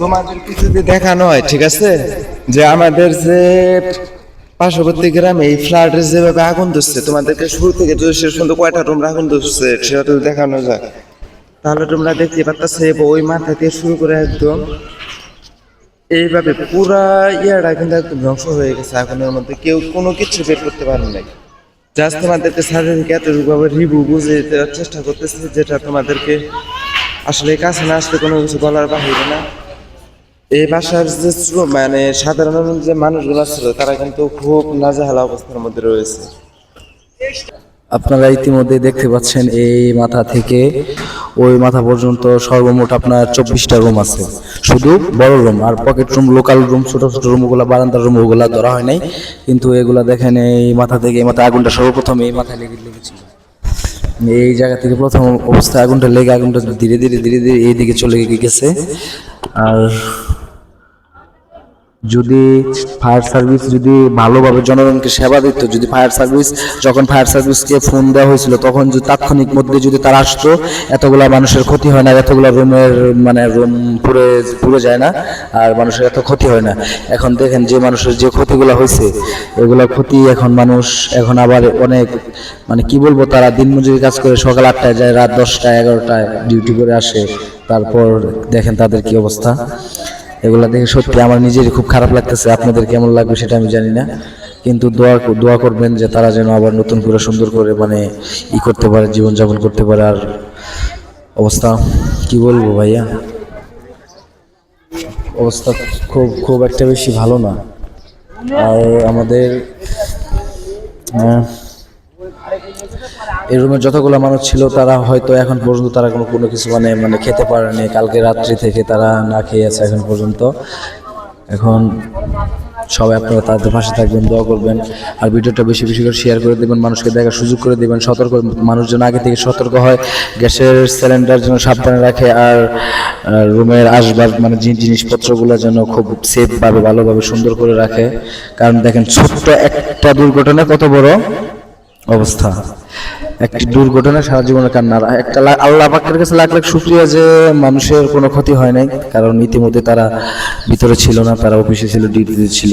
তোমাদেরকে যদি দেখানো হয় ঠিক আছে? যে আমাদের যে পার্শ্ববর্তী গ্রামে এই ফ্ল্যাটের যেভাবে আগুন ধরছে, তোমাদেরকে শুরু থেকে যদি শেষ পর্যন্ত কয়টা রুম আগুন ধরছে, সেটা যদি দেখানো যায়। তাহলে তোমরা দেখতে পারতেছে ওই মাথা থেকে শুরু করে একদম এইভাবে পুরা ইয়াটা কিন্তু একদম ধ্বংস হয়ে গেছে। আগুনের মধ্যে কেউ কোনো কিছু বের করতে পারে নাই। জাস্ট তোমাদেরকে সার্টিফিকেট এতটুকুভাবে রিভিউ বুঝে দেওয়ার চেষ্টা করতেছে, যেটা তোমাদেরকে আসলে কাছে না আসলে কোনো কিছু বলার বাহিরে না। এই বাসার যে ছিল মানে সাধারণ যে মানুষগুলো ছিল, তারা কিন্তু খুব নাজেহালা অবস্থার মধ্যে রয়েছে। আপনারা ইতিমধ্যে দেখতে পাচ্ছেন এই মাথা থেকে ওই মাথা পর্যন্ত সর্বমোট আপনার চব্বিশটা রুম আছে। শুধু বড় রুম আর পকেট রুম লোকাল রুম ছোট ছোট রুমগুলো বারান্দার রুম ওগুলো ধরা হয় নাই। কিন্তু এগুলা দেখেন এই মাথা থেকে, এই মাথা আগুনটা সর্বপ্রথম এই মাথায় লেগে লেগেছিল। এই জায়গা থেকে প্রথম অবস্থায় আগুনটা লেগে, আগুনটা ধীরে ধীরে ধীরে ধীরে এই দিকে চলে গেছে। আর যদি ফায়ার সার্ভিস যদি ভালোভাবে জনগণকে সেবা দিত, যদি ফায়ার সার্ভিস যখন ফায়ার সার্ভিসকে ফোন দেওয়া হয়েছিল, তখন যদি তাৎক্ষণিক মধ্যে যদি তারা আসতো, এতগুলা মানুষের ক্ষতি হয় না এতগুলা রুমের মানে রুম পুরে পুরে যায় না আর মানুষের এত ক্ষতি হয় না। এখন দেখেন যে মানুষের যে ক্ষতিগুলো হয়েছে, এগুলা ক্ষতি এখন মানুষ এখন আবার অনেক মানে কি বলব, তারা দিনমজুরি কাজ করে সকাল আটটায় যায়, রাত দশটায়, এগারোটায় ডিউটি করে আসে। তারপর দেখেন তাদের কি অবস্থা। এগুলা দেখে সত্যি আমার নিজেরই খুব খারাপ লাগতেছে। আপনাদের কেমন লাগবে সেটা আমি জানি না। কিন্তু দোয়া দোয়া করবেন যে তারা যেন আবার নতুন করে সুন্দর করে মানে ই করতে পারে জীবনযাপন করতে পারে। আর অবস্থা কি বলব ভাইয়া? অবস্থা খুব খুব একটা বেশি ভালো না। আর আমাদের আহ, এই রুমে যতগুলো মানুষ ছিল, তারা হয়তো এখন পর্যন্ত তারা কোনো কোনো কিছু মানে মানে খেতে পারেনি। কালকে রাত্রি থেকে তারা না খেয়ে আছে এখন পর্যন্ত। এখন সবাই আপনারা তাদের পাশে থাকবেন, দোয়া করবেন। আর ভিডিওটা বেশি বেশি করে শেয়ার করে দেবেন, মানুষকে দেখার সুযোগ করে দেবেন। সতর্ক মানুষ যেন আগে থেকে সতর্ক হয়, গ্যাসের সিলিন্ডার যেন সাবধানে রাখে, আর রুমের আসবাব মানে যে জিনিসপত্রগুলো যেন খুব সেফভাবে ভালোভাবে সুন্দর করে রাখে। কারণ দেখেন, ছোট্ট একটা দুর্ঘটনা কত বড় অবস্থা। একটি দুর্ঘটনা সারা জীবনের কান্না একটা আল্লাহ পাকের কাছে লাখ লাখ শুক্রিয়া যে মানুষের কোনো ক্ষতি হয় নাই, কারণ ইতিমধ্যে তারা ভিতরে ছিল না, তারা অফিসে ছিল, ডিউটিতে ছিল।